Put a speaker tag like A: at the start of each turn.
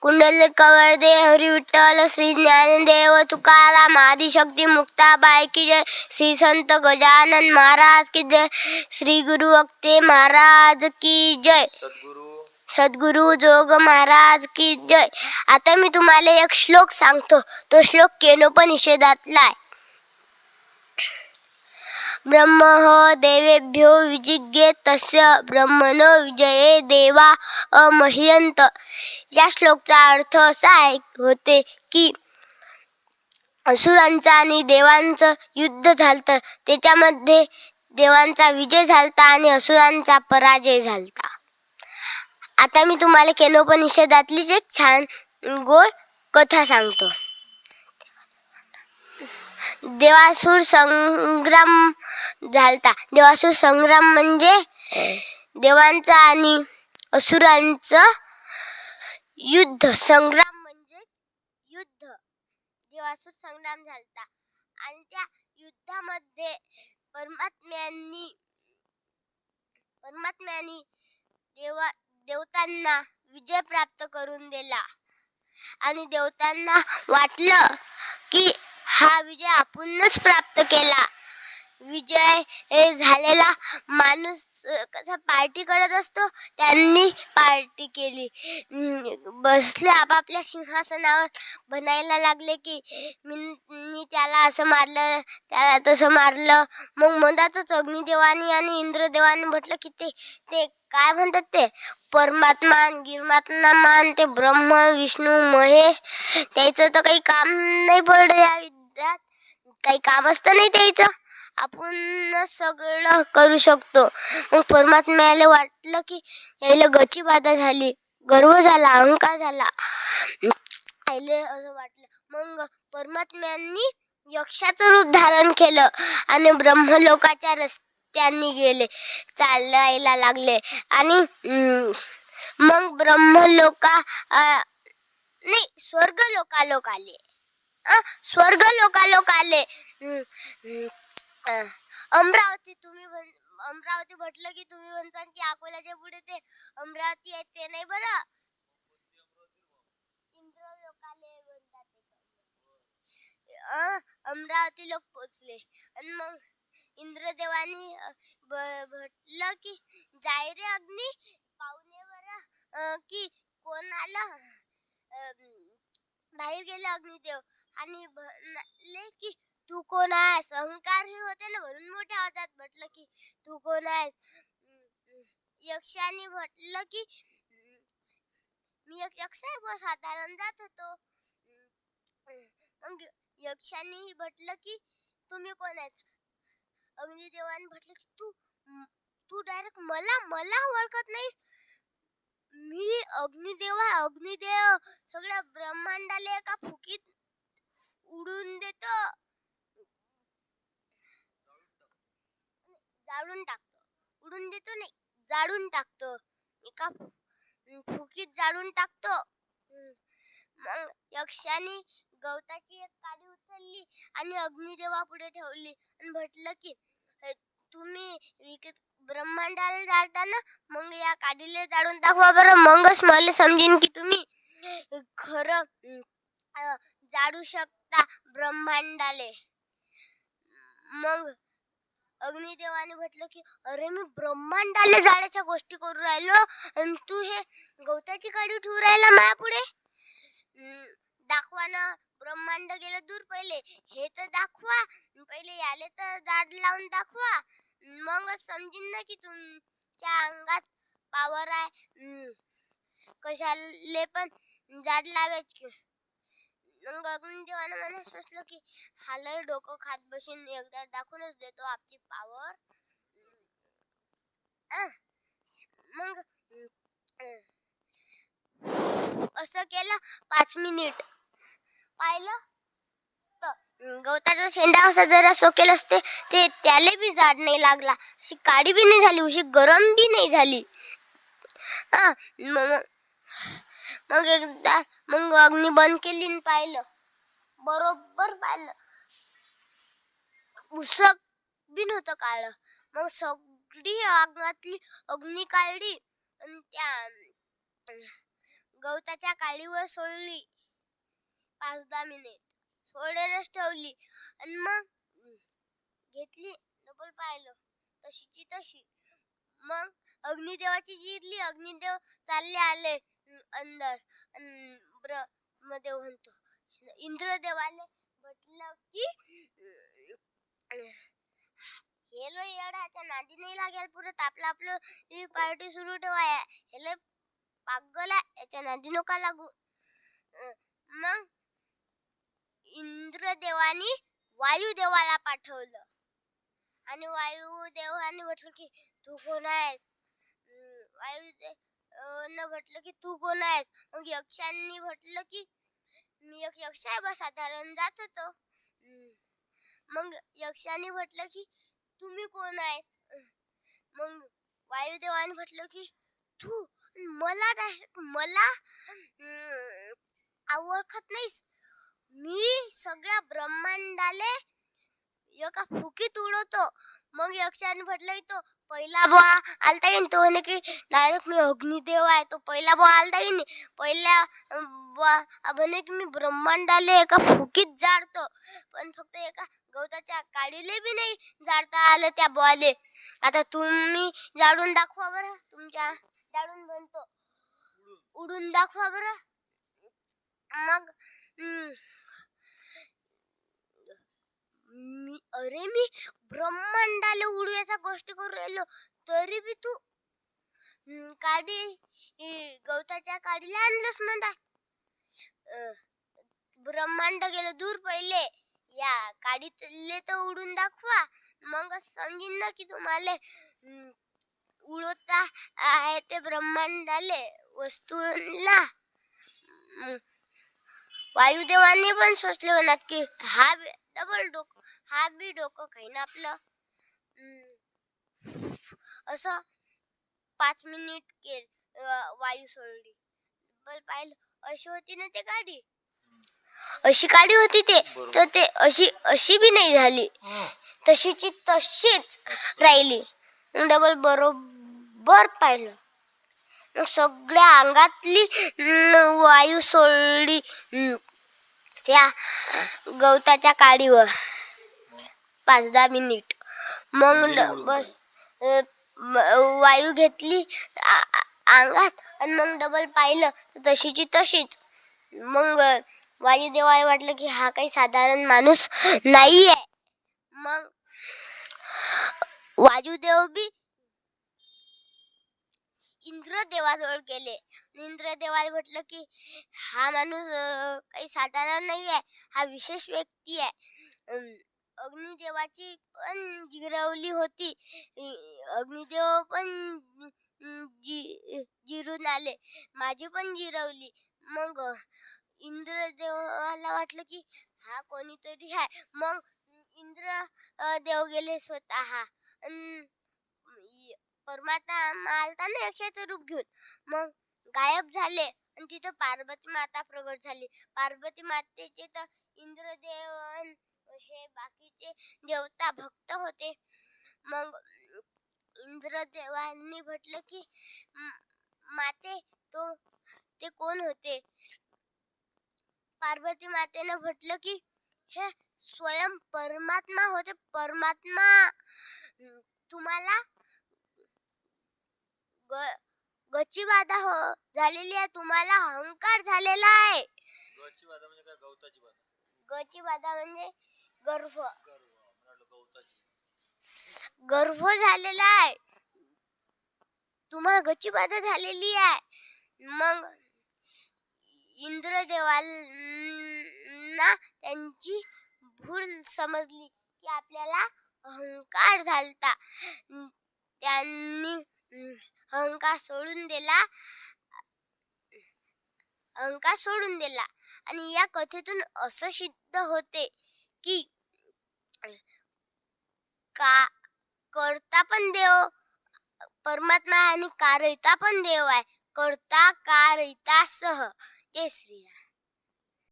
A: कुंडल कवरदे हरी विठ्ठल श्री ज्ञानदेव तुकाराम आदिशक्ती मुक्ताबाई की जय. श्री संत गजानन महाराज की जय. श्री गुरु अक्ते महाराज की जय.
B: सद्गुरू.
A: सद्गुरु जोग महाराज की जय. आता मी तुम्हाला एक श्लोक सांगतो. तो श्लोक केनोपनिषेधातला आहे. ब्रह्म देवेभ्यो विजिज्ञे तस्य ब्रह्मणो विजये देवा अमह्यंत या श्लोकचा अर्थ असा आहे होते की असुरांचं आणि देवांचं युद्ध झालतं त्याच्यामध्ये देवांचा विजय झालता आणि असुरांचा पराजय झालता. आता मी तुम्हाला केनोपनिषदातलीच एक छान गोड कथा सांगतो. देवासूर संग्राम झालता. देवासूर संग्राम म्हणजे देवांचा आणि असुरांचं युद्ध. संग्राम म्हणजे युद्ध. देवासूर संग्राम झालता. आणि त्या युद्धामध्ये परमात्म्यांनी परमात्म्यांनी देवा देवतांना विजय प्राप्त करून दिला. आणि देवतांना वाटलं की हा विजय आपणच प्राप्त केला. विजय हे झालेला माणूस कसा पार्टी करत असतो त्यांनी पार्टी केली. बसले आपापल्या सिंहासनावर बनायला लागले की मी त्याला असं मारलं त्याला तसं मारलं. मग म्हणतातच अग्निदेवानी आणि इंद्रदेवानी म्हटलं की ते ते काय म्हणतात ते? परमात्मा गिरमात्मा मान ते ब्रह्म विष्णू महेश त्याचं तर काही काम नाही पडलं या काही काम असतं नाही त्याचं आपण सगळं करू शकतो. मग परमात्म्याला वाटलं की याला गची बाधा झाली गर्व झाला अहंकार झाला. याले असं वाटलं. मग परमात्म्यांनी यक्षाचं रूप धारण केलं आणि ब्रह्मलोकाच्या रस्त्यांनी गेले चालायला लागले. आणि मग ब्रह्मलोका नाही स्वर्ग लोकालोक आले. स्वर्ग लोकालोक आले. अमरावती तुम्ही अमरावती म्हटलं की तुम्ही म्हणता की अकोल्याच्या पुढे ते अमरावती आहे ते नाही बरं? अमरावती लोक पोचले. आणि मग इंद्रदेवानी म्हटलं की जाय रे अग्नी पाहुणे बरं की कोण आलं? बाहेर गेलं अग्निदेव. आणि म्हणले की तू कोण आहेस? अहंकार हे होते ना म्हणून मोठ्या आवाजात म्हटलं की तू कोण आहेस? यक्षाने म्हटलं की मी एक यक्ष आहे साधारण जात होतो. मग यक्षाने म्हटलं की तुम्ही कोण आहेत अग्निदेवाने म्हटलं की तू तू डायरेक्ट मला मला ओळखत नाही मी अग्निदेव आहे. अग्निदेव सगळ्या ब्रह्मांडाला एका फुकीत उडून देतो. जाळून टाकतो. उडून देतो नाही जाळून टाकतो. एका फुकीत जाळून टाकतो? मग यक्षाने गवताची एक काडी उचलली आणि अग्निदेवा पुढे ठेवली आणि म्हटलं की तुम्ही विकत ब्रह्मांडाला जाळताना मग या काडीला जाळून दाखवा बरं. मगच मला समजेन की तुम्ही खरं जाळू शक आता ब्रह्मांडाले. मग अग्निदेवाने म्हटलं की अरे मी ब्रह्मांडाला जाण्याच्या गोष्टी करू राहिलो आणि तू हे गवताची काडी ठेवू राहिला माया पुढे दाखवा ना. ब्रह्मांड गेलं दूर पहिले. हे तर दाखवा. पहिले याले तर दाड लावून दाखवा. मग समजीन ना की तुमच्या अंगात पावर आहे. कशाले पण जाड लावायची. मग अग्निदेवानं मला सुचलं की हालय डोकं खात बसून एकदा दाखवूनच देतो आपली पावर मग असं केलं पाच मिनिट पाहिलं? गवताचा शेंडा असा जरा सोकेल असते ते त्याला बी जाड नाही लागला. अशी काळी बी नाही झाली अशी गरम बी नाही झाली. हा मग एकदा मग अग्नी बंद केली आणि पाहिलं. बरोबर पाहिलं. उसक बी नव्हतं काळ. मग सगळी अंगातली अग्नी काढली आणि त्या गवताच्या काडीवर सोडली. पाच दहा मिनिट. सोडेलच ठेवली. आणि मग घेतली. डबल पाहिलं. तशीची तशी. मग अग्निदेवाची जिरली अग्निदेव चालले आले. अं, अंदर अन ब्रह्मदेव म्हणतो. इंद्रदेवाने म्हटलं की अं, हे लय येड्याच्या नादी नाही लागेल पुरत. आपलं आपलं ही पार्टी सुरू ठेवाय हे लय पागल आहे याच्या नादी नका लागू. मग इंद्रदेवानी वायुदेवाला पाठवलं. आणि वायुदेवाने म्हटलं की तू कोण आहेस? वायुदेव न म्हटलं की तू कोण आहेस? मग यक्षांनी म्हटलं की मी एक यक्ष आहे बा साधारण जात होतो. मग यक्षाने म्हटलं की तुम्ही कोण आहेत? मग वायुदेवाने म्हटलं की तू मला डायरेक्ट मला अं, ओळखत नाहीस. मी सगळ्या ब्रह्मांडाले एका फुकीत उडवतो मग यक्षाने म्हटलं की तो पहिला बुवा आलता की तो म्हणे की डायरेक्ट मी अग्निदेव आहे तो पहिला बुवा आलता की नाही? पहिल्या बुवा म्हणे की मी ब्रह्मांडाले एका फुकीत जाडतो. पण फक्त एका गवताच्या काडीले बी नाही जाडता आलं त्या बॉले आता तुम्ही जाडून दाखवा बरं तुमच्या जाडून बनतो. उडून दाखवा बरं. मग मी अरे मी ब्रह्मांडाला उडवायचा गोष्ट करू राहिलो. तरी बी तू काडी गवताच्या काडीला आणलंस म्हणतात ब्रह्मांड गेलं दूर पहिले. या काडीतले तर उडून दाखवा. मग समजीन ना की तुम्हाला उडवता आहे ते ब्रह्मांडाले वस्तूला वायुदेवाने पण सोचले म्हणत की हा डबल डोकं. हा बी डोकं काही ना आपलं असं पाच मिनिट के अं, वायू सोडली. डबल पाहिलं. अशी होती ना ते गाडी? अशी गाडी होती ते. तर ते अशी अशी बी नाही झाली. तशीची तशीच राहिली. डबल बरोबर पाहिलं. मग सगळ्या अंगातली वायू सोडली. त्या गवताच्या काडीवर. पाच दहा मिनिट. मग वायू घेतली अंगात आणि मग डबल पाहिलं तर तशीची तशीच. मग वायुदेवाला वाटलं की हा काही साधारण माणूस नाही आहे मग वायुदेव बी इंद्रदेवाजवळ गेले. इंद्रदेवाला म्हटलं की हा माणूस काही साधारण नाही आहे हा विशेष व्यक्ती आहे अग्निदेवाची पण जिरवली होती. अग्निदेव पण जी जिरून आले. माझी पण जिरवली. मग इंद्रदेवाला वाटलं की हा कोणीतरी आहे मग इंद्र देव गेले स्वतः. अन इ- परमात्मा आलता ना यक्षाचं रूप घेऊन. मग गायब झाले. आणि तिथं पार्वती माता प्रगट झाली. पार्वती मातेचे तर इंद्रदेव हे बाकीचे देवता भक्त होते. मग इंद्रदेवांनी म्हटलं की "म- माते तो ते कोण होते? पार्वती मातेनं म्हटलं की हे स्वयं परमात्मा होते परमात्मा तुम्हाला ग- गच्चीबाधा हो झालेली आहे तुम्हाला अहंकार झालेला आहे.
B: बाधा म्हणजे काय? गवताची बाधा.
A: गच्चीबाधा म्हणजे गर्भ गर्भ झालेला आहे. तुम्हाला गच्चीबाधा झालेली आहे. मग इंद्रदेवांना त्यांची भूल समजली की आपल्याला अहंकार झालता. त्यांनी अहंकार सोडून दिला. अहंकार सोडून दिला. आणि या कथेतून असं सिद्ध होते की का करता पण देव परमात्मा आणि कारयता पण देव आहे. करता कारयता सह. जय श्रीराम.